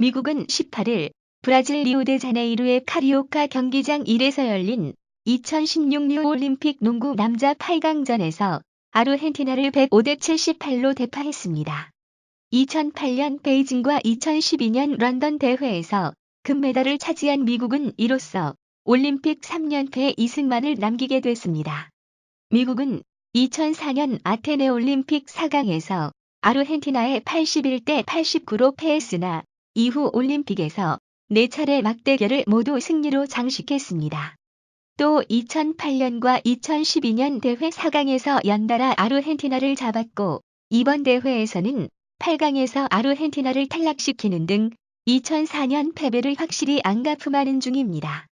미국은 18일 브라질 리오데자네이루의 카리오카 경기장 1에서 열린 2016 뉴 올림픽 농구 남자 8강전에서 아르헨티나를 105대 78로 대파했습니다. 2008년 베이징과 2012년 런던 대회에서 금메달을 차지한 미국은 이로써 올림픽 3연패 2승만을 남기게 됐습니다. 미국은 2004년 아테네 올림픽 4강에서 아르헨티나에 81대 89로 패했으나 이후 올림픽에서 4차례 막대결을 모두 승리로 장식했습니다. 또 2008년과 2012년 대회 4강에서 연달아 아르헨티나를 잡았고 이번 대회에서는 8강에서 아르헨티나를 탈락시키는 등 2004년 패배를 확실히 안가품하는 중입니다.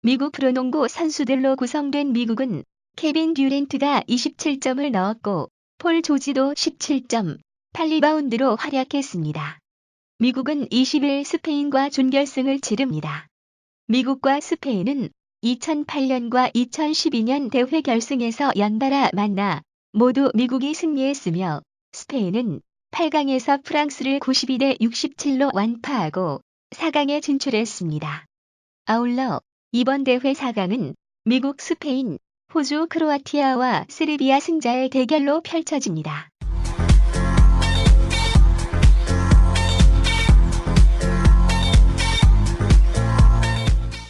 미국 프로농구 선수들로 구성된 미국은 케빈 듀렌트가 27점을 넣었고 폴 조지도 17점, 8리바운드로 활약했습니다. 미국은 20일 스페인과 준결승을 치릅니다. 미국과 스페인은 2008년과 2012년 대회 결승에서 연달아 만나 모두 미국이 승리했으며 스페인은 8강에서 프랑스를 92대 67로 완파하고 4강에 진출했습니다. 아울러 이번 대회 4강은 미국, 스페인, 호주, 크로아티아와 세르비아 승자의 대결로 펼쳐집니다.